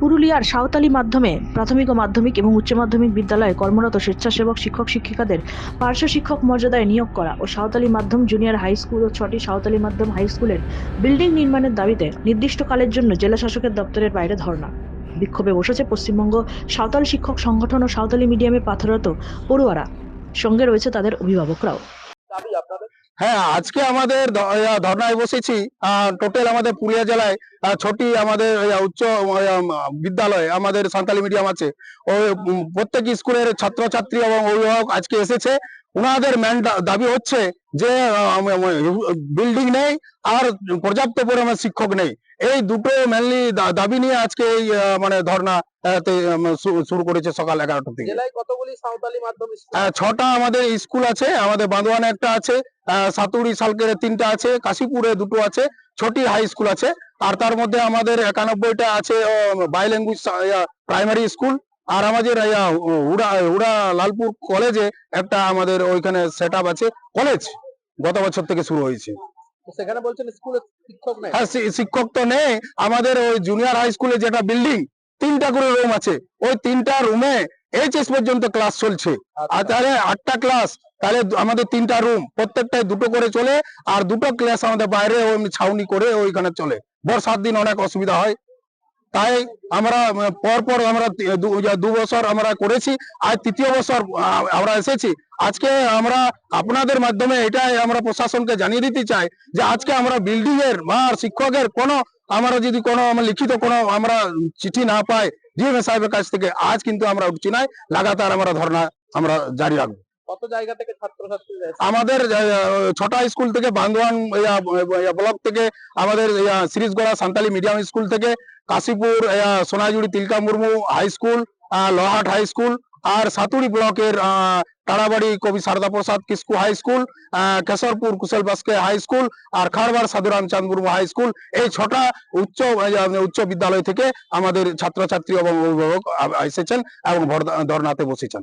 পুরুলিয়ার সাঁওতালি মাধ্যমে প্রাথমিক ও মাধ্যমিক এবং উচ্চ মাধ্যমিক বিদ্যালয়ে কর্মরত স্বেচ্ছাসেবক, শিক্ষক, শিক্ষিকাদের পার্শ্ব শিক্ষক মর্যাদায় নিয়োগ করা ও সাঁওতালি মাধ্যম জুনিয়র হাই স্কুল ও ছটি সাঁওতালি মাধ্যম হাই স্কুলের বিল্ডিং নির্মাণের দাবিতে নির্দিষ্টকালের জন্য জেলা শাসকের দপ্তরের বাইরে ধর্ণা। বিক্ষোভে বসেছে পশ্চিমবঙ্গ সাঁওতাল শিক্ষক সংগঠন ও সাঁওতালি মিডিয়ামে পাথরত পড়ুয়ারা। সঙ্গে রয়েছে তাদের অভিভাবকরাও। হ্যাঁ আজকে আমাদের ধর্নায় বসেছি। টোটাল আমাদের পুরুলিয়া জেলায় ছটি আমাদের উচ্চ বিদ্যালয় আমাদের সাঁওতালি মিডিয়াম আছে। ও প্রত্যেক স্কুলের ছাত্রছাত্রী এবং অভিভাবক আজকে এসেছে। ওনাদের মেন দাবি হচ্ছে যে বিল্ডিং নেই আর পর্যাপ্ত পরিমাণে শিক্ষক নেই। এই দুটো মেনলি দাবি নিয়ে আজকে এই মানে ধর্না শুরু করেছে সকাল এগারোটা থেকে ছটা আমাদের স্কুল আছে আমাদের বান্দোয়ানে একটা আছে সাতুরি সালকের তিনটা আছে কাশীপুরে দুটো আছে ছটি হাই স্কুল আছে। আর তার মধ্যে আমাদের একানব্বইটা আছে বাই ল্যাঙ্গুয়েজ প্রাইমারি স্কুল আর আমাদের হুড়া হুড়া লালপুর কলেজে একটা আমাদের ওইখানে সেট আছে কলেজ গত বছর থেকে শুরু হয়েছে। সেখানে বলছেন স্কুলে শিক্ষক নেই? হ্যাঁ শিক্ষক তো নেই। আমাদের ওই জুনিয়র হাই স্কুলে যেটা বিল্ডিং তিনটা করে রুম আছে। ওই তিনটা রুমে এইচএস পর্যন্ত ক্লাস চলছে। আর আচ্ছা। তাহলে আটটা ক্লাস তাহলে আমাদের তিনটা রুম প্রত্যেকটাই দুটো করে চলে আর দুটো ক্লাস আমাদের বাইরে ওই ছাউনি করে ওইখানে চলে। বর্ষার দিন অনেক অসুবিধা হয়। তাই আমরা উম, পর পর আমরা দু বছর আমরা করেছি আর তৃতীয় বছর আমরা এসেছি। আজকে আমরা আপনাদের মাধ্যমে এটাই আমরা প্রশাসনকে জানিয়ে দিতে চাই যে আজকে আমরা বিল্ডিং এর বা শিক্ষকের কোনো আমরা যদি কোনো লিখিত কোনো আমরা চিঠি না পাই জিএম সাহেবের কাছ থেকে আজ কিন্তু আমরা উঠছি নাই। লাগাতার আমরা ধর্ণা আমরা জারি রাখব। কত জায়গা থেকে ছাত্রছাত্রীরা এসেছে? আমাদের ছটা স্কুল থেকে বান্দোয়ান ব্লক থেকে আমাদের সিরিজগড়া সান্তালি মিডিয়াম স্কুল থেকে কাশীপুর ইয়া, Tilka Murmu high school Lohat high school আর সাতুরি ব্লকের তারাবাড়ি কবি Sarada Prasad Kisku high school Kesharpur Kushal Baske high school আর খারবার সাধুরাম চাঁদ মুর্মু হাই স্কুল এই ছটা উচ্চ উচ্চ বিদ্যালয় থেকে আমাদের ছাত্রছাত্রী এবং অভিভাবক এসেছেন এবং ধর্নাতে বসেছেন